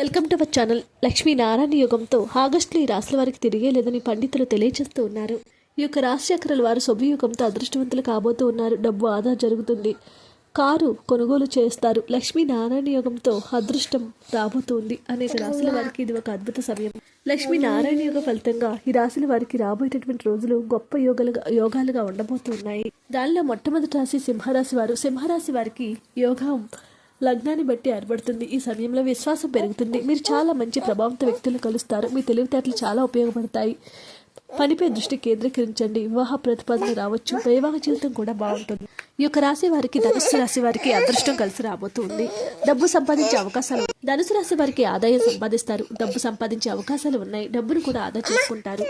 Welcome to our channel Lakshminarayana యుగంతో ఆగస్టులో ఈ రాశుల వారికి తిరిగే లేదని పండితులు తెలియజేస్తూ ఉన్నారు. ఈ యొక్క రాశిచక్రాల వారు శుభయుగంతో అదృష్టవంతులు కాబోతూ ఉన్నారు. డబ్బు ఆదా జరుగుతుంది. కారు కొనుగోలు చేస్తారు. లక్ష్మీనారాయణ యుగంతో అదృష్టం రాబోతుంది అనేక రాశుల వారికి ఇది ఒక అద్భుత సమయం. లక్ష్మీనారాయణ యోగ ఫలితంగా ఈ రాశుల వారికి రాబోయేటటువంటి రోజులు గొప్ప యోగాలుగా యోగాలుగా ఉండబోతున్నాయి దానిలో మొట్టమొదటి రాశి సింహరాశి వారు. సింహరాశి వారికి యోగం లగ్నాన్ని బట్టి ఏర్పడుతుంది. ఈ సమయంలో విశ్వాసం పెరుగుతుంది. మీరు చాలా మంచి ప్రభావంతో వ్యక్తులు కలుస్తారు. మీ తెలివితేటలు చాలా ఉపయోగపడతాయి. పనిపై దృష్టి కేంద్రీకరించండి. వివాహ ప్రతిపాదన రావచ్చు. వైవాహ జీవితం కూడా బాగుంటుంది. ఈ యొక్క రాశి వారికి ధనుస్సు రాశి వారికి అదృష్టం కలిసి రాబోతుంది డబ్బు సంపాదించే అవకాశాలు ధనుసు రాశి వారికి ఆదాయం సంపాదిస్తారు. డబ్బు సంపాదించే అవకాశాలు ఉన్నాయి. డబ్బును కూడా ఆదా చేసుకుంటారు.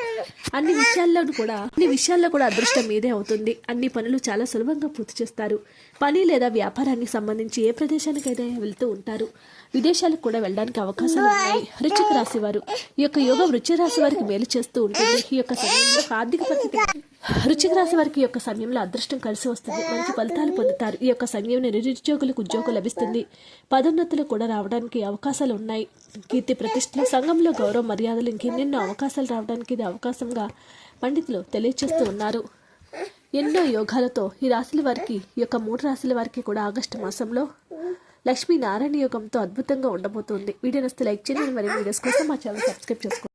అన్ని విషయాల్లో కూడా అన్ని విషయాల్లో కూడా అదృష్టం మీదే అవుతుంది. అన్ని పనులు చాలా సులభంగా పూర్తి చేస్తారు. పని లేదా వ్యాపారానికి సంబంధించి ఏ ప్రదేశానికైనా వెళ్తూ ఉంటారు విదేశాలకు కూడా వెళ్ళడానికి అవకాశాలు ఉన్నాయి. వృచ్చిక రాశి వారు ఈ యొక్క యోగ వృచ్చిక రాశి వారికి మేలు చేస్తూ ఉంటుంది. ఈ యొక్క సమయంలో ఆర్థిక పరిస్థితి వృశ్చిక రాశి వారికి ఈ యొక్క సమయంలో అదృష్టం కలిసి వస్తుంది. మంచి ఫలితాలు పొందుతారు. ఈ యొక్క సమయంలో నిరుద్యోగులకు ఉద్యోగం లభిస్తుంది. పదోన్నతులు కూడా రావడానికి అవకాశాలు ఉన్నాయి. కీర్తి ప్రతిష్టలు సంఘంలో గౌరవ మర్యాదలు ఇంకెన్నెన్నో అవకాశాలు రావడానికి ఇది అవకాశంగా పండితులు తెలియజేస్తూ ఉన్నారు. ఎన్నో యోగాలతో ఈ రాశుల వారికి ఈ యొక్క మూడు రాశుల వారికి కూడా ఆగస్టు మాసంలో లక్ష్మీ నారాయణ యోగంతో అద్భుతంగా ఉండబోతుంది. వీడియో నస్తే లైక్ చేయండి. మరియు వీడియోస్ కోసం మా ఛానల్ సబ్స్క్రైబ్ చేసుకోండి.